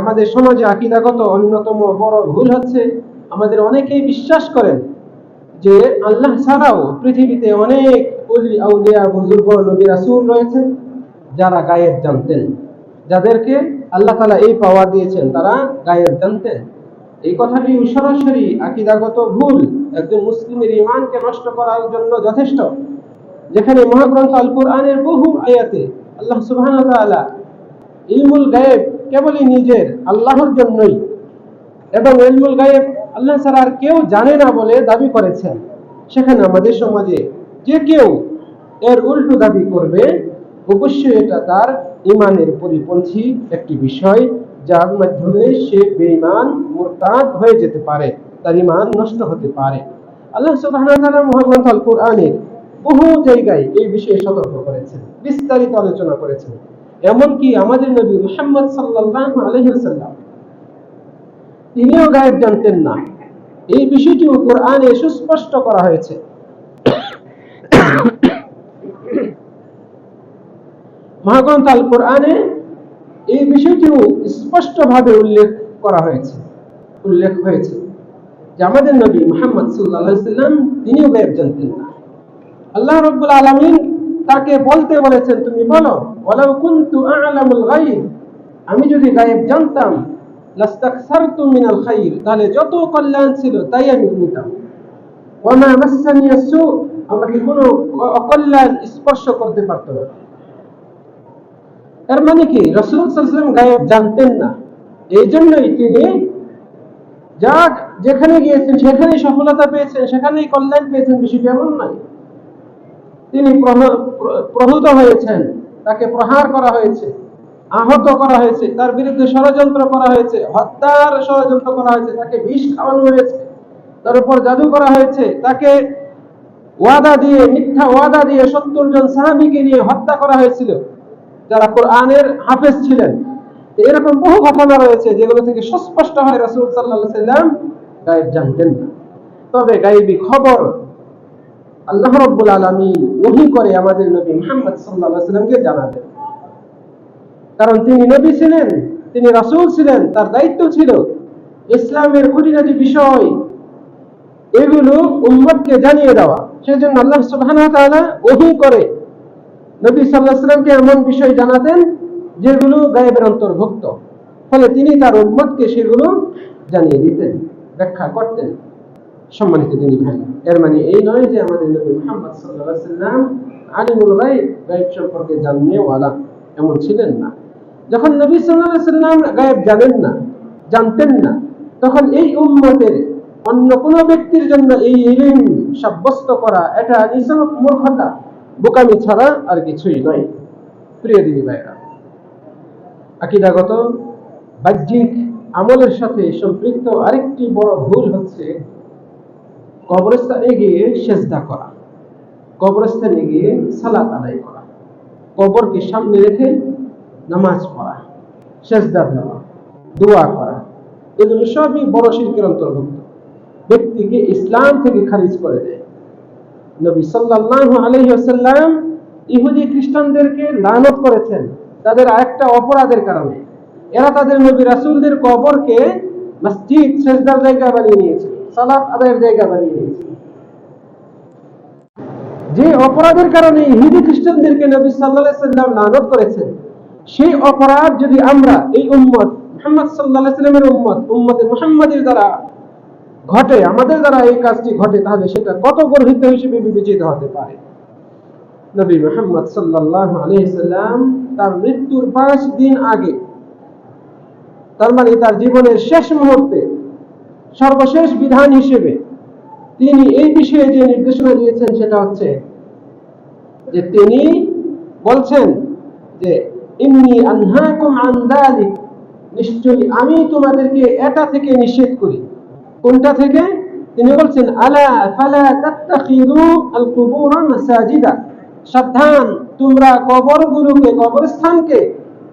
আমাদের সমাজে আকিদাগত অন্যতম বড় ভুল হচ্ছে আমাদের অনেকেই বিশ্বাস করেন যে আল্লাহ ছাড়াও পৃথিবীতে অনেক বুজুর্গ রয়েছেন যারা গায়েব জানতেন যাদেরকে আল্লাহ তালা এই পাওয়ার দিয়েছেন, তারা গায়েব জানতেন এই কথাটি সরাসরি আকিদাগত ভুল। একজন মুসলিমের ইমানকে নষ্ট করার জন্য যথেষ্ট। যেখানে মহাগ্রন্থ আল কোরআনের বহু আয়াতে আল্লাহ তাআলা ইলমুল গায়েব কেবলই নিজের, আল্লাহর জন্যই। এবং ইলমুল গায়েব, আল্লাহ ছাড়া আর কেউ জানে না বলে দাবি করেছেন। সেখানে আমাদের সমাজে যে কেউ এর উল্টো দাবি করবে, অবশ্যই এটা তার ইমানের পরিপন্থী একটি বিষয়, যার মাধ্যমে সে বেঈমান, মুরতাদ হয়ে যেতে পারে, তার ইমান নষ্ট হতে পারে। আল্লাহ তাআলা মহাগ্রন্থ আল কোরআনের বহু জায়গায় এই বিষয়ে সতর্ক করেছেন, বিস্তারিত আলোচনা করেছেন। এমনকি আমাদের নবী মুহাম্মদ সাল্লাল্লাহু আলাইহি তিনিও গায়েব জানতেন না। এই বিষয়টিও কোরআনে সুস্পষ্ট করা হয়েছে। মহাগ্রন্থ আল কোরআনে এই বিষয়টিও স্পষ্টভাবে উল্লেখ করা হয়েছে, উল্লেখ হয়েছে যে আমাদের নবী মুহাম্মদ আলাইহি সাল্লাম তিনিও গায়েব জানতেন না। আল্লাহ রাব্বুল আলামিন তাকে বলতে বলেছেন, তুমি বলো কুনতু আ'লামুল গায়ব? আমি যদি গায়েব জানতাম লাস্তাকসারতু মিনাল খাইর, তাহলে যত কল্যাণ ছিল তাই আমি নিতাম। ওয়ামা মাসানি সু, আমাকে কোনো অকল্যাণ স্পর্শ করতে পারতো না। এর মানে কি? রাসূল আলাইহি গায়েব জানতেন না। এই জন্যই তিনি যা যেখানে গিয়েছেন, সেখানেই সফলতা পেয়েছেন, সেখানেই কল্যাণ পেয়েছেন বিষয়টি এমন নয়। তিনি প্রহ- প্রহূত হয়েছেন। তাকে প্রহার করা হয়েছে, আহত করা হয়েছে, তার বিরুদ্ধে ষড়যন্ত্র করা হয়েছে, হত্যার ষড়যন্ত্র করা হয়েছে, তাকে বিষ খাওয়ানো হয়েছে, তার উপর জাদু করা হয়েছে, তাকে ওয়াদা দিয়ে, মিথ্যা ওয়াদা দিয়ে সত্তর জন সাহাবিকে নিয়ে হত্যা করা হয়েছিল, যারা কোরআনের হাফেজ ছিলেন। এরকম বহু ঘটনা রয়েছে যেগুলো থেকে সুস্পষ্ট হয় রাসূল আলাইহি সাল্লাম গায়েব জানতেন না। তবে গায়েবী খবর আল্লাহ রব্বুল আলামিন ওহী করে আমাদের নবী মুহাম্মদ আলাইহি সাল্লামকে জানাতেন কারণ তিনি নবী ছিলেন, তিনি রাসূল ছিলেন, তার দায়িত্ব ছিল ইসলামের খুঁটিনাটি বিষয়। এগুলো উম্মতকে জানিয়ে দেওয়া। সেজন্য আল্লাহ সুবহানাহু ওহী করে নবী আলাইহি সাল্লামকে এমন বিষয় জানাতেন যেগুলো গায়েবের অন্তর্ভুক্ত। ফলে তিনি তার উম্মতকে সেগুলো জানিয়ে দিতেন, ব্যাখ্যা করতেন। সম্মানিত তিনি ভাই, এর মানে এই নয় যে আমাদের নবী মুহাম্মদ আলাইহি সাল্লাম আলিমুল গায়ব গায়ব সম্পর্কে জাননে ওয়ালা, এমন ছিলেন না। যখন নবী আলাইহি সাল্লাম গায়ব জানেন না, জানতেন না, তখন এই উম্মতের অন্য কোন ব্যক্তির জন্য এই ইলম সাব্যস্ত করা, এটা নিছক মূর্খতা, বোকামি ছাড়া আর কিছুই নয়। প্রিয় দিদি ভাইরা, আকিদাগত, বাহ্যিক আমলের সাথে সম্পৃক্ত আরেকটি বড় ভুল হচ্ছে কবরস্থানে গিয়ে সেজদা করা, কবরস্থানে গিয়ে সালাত আদায় করা, কবরকে সামনে রেখে নামাজ পড়া, সেজদা দেওয়া, দোয়া করা এগুলো সবই বড় শিল্পের অন্তর্ভুক্ত। ব্যক্তিকে ইসলাম থেকে খারিজ করে দেয়। নবী সাল্লাল্লাহু আলাইহি ওয়াসাল্লাম ইহুদি খ্রিস্টানদেরকে লানত করেছেন তাদের আরেকটা অপরাধের কারণে। এরা তাদের নবী রাসূলদের কবরকে মসজিদ, সেজদার জায়গা বানিয়ে নিয়েছে সালাত আদায়ের জায়গা বানিয়ে নিয়েছে যে অপরাধের কারণে ইহুদি খ্রিস্টানদেরকে নবী আলাইহি সাল্লাম লানত করেছেন, সেই অপরাধ যদি আমরা এই উম্মত, মুহাম্মদ আলাইহি সাল্লামের উম্মত, উম্মতে মুহাম্মাদের দ্বারা ঘটে, আমাদের দ্বারা এই কাজটি ঘটে, তাহলে সেটা কত গর্হিত হিসেবে বিবেচিত হতে পারে? নবী মোহাম্মদ সাল্লাল্লাহু আলাইহি সাল্লাম তার মৃত্যুর পাঁচ দিন আগে, তার মানে তার জীবনের শেষ মুহূর্তে সর্বশেষ বিধান হিসেবে তিনি এই বিষয়ে যে নির্দেশনা দিয়েছেন সেটা হচ্ছে যে তিনি বলছেন যে, ইন্নি আনহাকুম নিশ্চয়ই আমি তোমাদেরকে এটা থেকে নিষেধ করি। কোনটা থেকে? তিনি বলছেন, আলা ফালা আল কুবুর মাসাজিদা, সাবধান, তোমরা কবরগুলোকে, কবরস্থানকে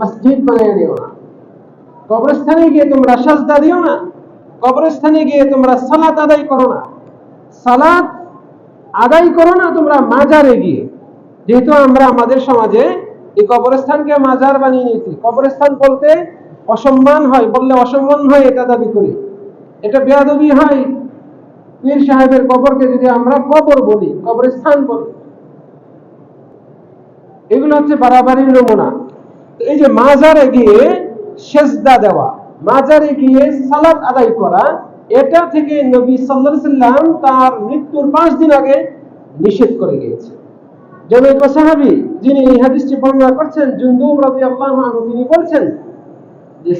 মসজিদ বানিয়ে না। কবরস্থানে গিয়ে তোমরা সাজদা দিও না। কবরস্থানে গিয়ে তোমরা সালাত আদায় করো না। সালাত আদায় করো না তোমরা মাজারে গিয়ে। যেহেতু আমরা আমাদের সমাজে এই কবরস্থানকে মাজার বানিয়ে নিয়েছি। কবরস্থান বলতে অসম্মান হয়, বললে অসম্মান হয় এটা দাবি করি। এটা বেয়াদবি হয়। পীর সাহেবের কবরকে যদি আমরা কবর বলি, কবরস্থান বলি। এগুলো হচ্ছে বাড়াবাড়ির নমুনা। এই যে মাজারে গিয়ে সেজদা দেওয়া মাজারে গিয়ে সালাত আদায় করা, এটা থেকে নবী সাল্লাম তার মৃত্যুর পাঁচ দিন আগে নিষেধ করে গিয়েছে। এক সাহাবী যিনি এই হাদিসটি বর্ণনা করছেন রাদিয়াল্লাহু আনহু তিনি বলছেন যে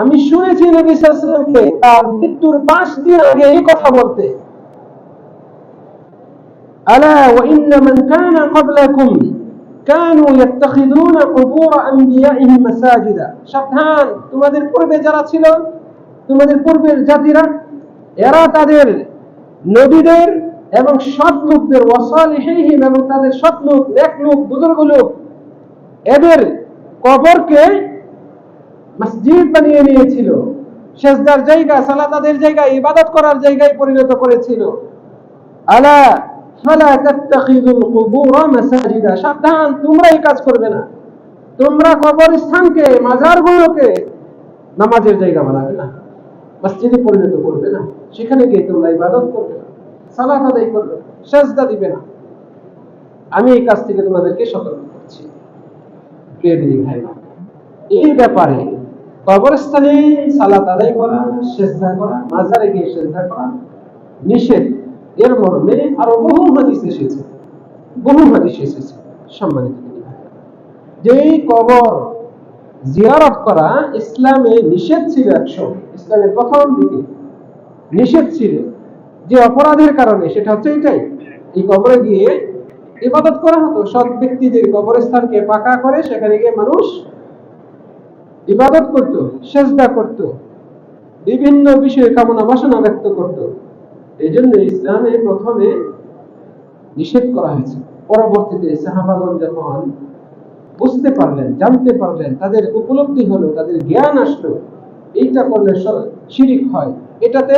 আমি শুনেছি নবী সাল্লাল্লাহু তার মৃত্যুর পাঁচ দিন আগে এই কথা বলতে। ألا وإن من كان قبلكم كانوا يتخذون قبور أنبيائهم مساجدا সাবধান তোমাদের পূর্বে যারা ছিল তোমাদের পূর্বের জাতিরা এরা তাদের নবীদের এবং সৎ লোকদের ওয়াসালিহিম এবং তাদের সৎ লোক নেক লোক বুজুর্গ লোক এদের কবরকে মসজিদ বানিয়ে নিয়েছিল সেজদার জায়গা সালাতাদের জায়গা ইবাদত করার জায়গায় পরিণত করেছিল আলা সাবধান, তোমরা এই কাজ করবে না। তোমরা কবরস্থানকে, মাজারগুলোকে নামাজের জায়গা বানাবে না। মসজিদে পরিণত করবে না। সেখানে গিয়ে তোমরা ইবাদত করবে না। সালাত আদায় করবে সেজদা দিবে না। আমি এই কাজ থেকে তোমাদেরকে সতর্ক করছি। প্রিয় দিদি ভাই এই ব্যাপারে কবরস্থানে সালাত আদায় করা, সেজদা করা, মাজারে গিয়ে সেজদা করা নিষেধ। এর মর্মে আরও বহু হাদিস এসেছে, বহু হাদিস এসেছে, সম্মানিত যে কবর জিয়ারত করা ইসলামে নিষেধ ছিল একশো, ইসলামের প্রথম দিকে নিষেধ ছিল। যে অপরাধের কারণে সেটা হচ্ছে এটাই, এই কবরে গিয়ে ইবাদত করা হতো, সৎ ব্যক্তিদের কবরস্থানকে পাকা করে সেখানে গিয়ে মানুষ ইবাদত করত, সেজদা করত, বিভিন্ন বিষয়ে কামনা বাসনা ব্যক্ত করত। এই জন্য ইসলামে প্রথমে নিষেধ করা হয়েছে। পরবর্তীতে সাহাবাগন যখন বুঝতে পারলেন, জানতে পারলেন, তাদের উপলব্ধি হলো, তাদের জ্ঞান আসলো, এইটা করলে শিরিক হয়। এটাতে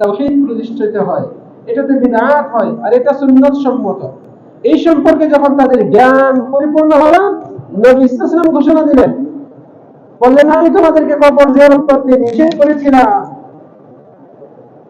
তাওহীদ প্রতিষ্ঠিত হয়, এটাতে বিদআত হয়, আর এটা সুন্নত সম্মত। এই সম্পর্কে যখন তাদের জ্ঞান পরিপূর্ণ হলো, নবী ইসলাম ঘোষণা দিলেন, বললেন, আমি তোমাদেরকে কবর জিয়ারত করতে নিষেধ করেছিলাম।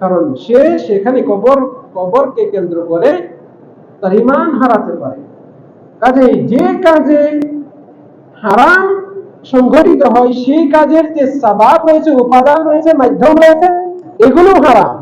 কারণ সে সেখানে কবর, কবরকে কেন্দ্র করে তার ইমান হারাতে পারে। কাজে যে কাজে হারাম সংঘটিত হয়, সেই কাজের যে সাবাব রয়েছে, উপাদান রয়েছে, মাধ্যম রয়েছে এগুলো হারাম।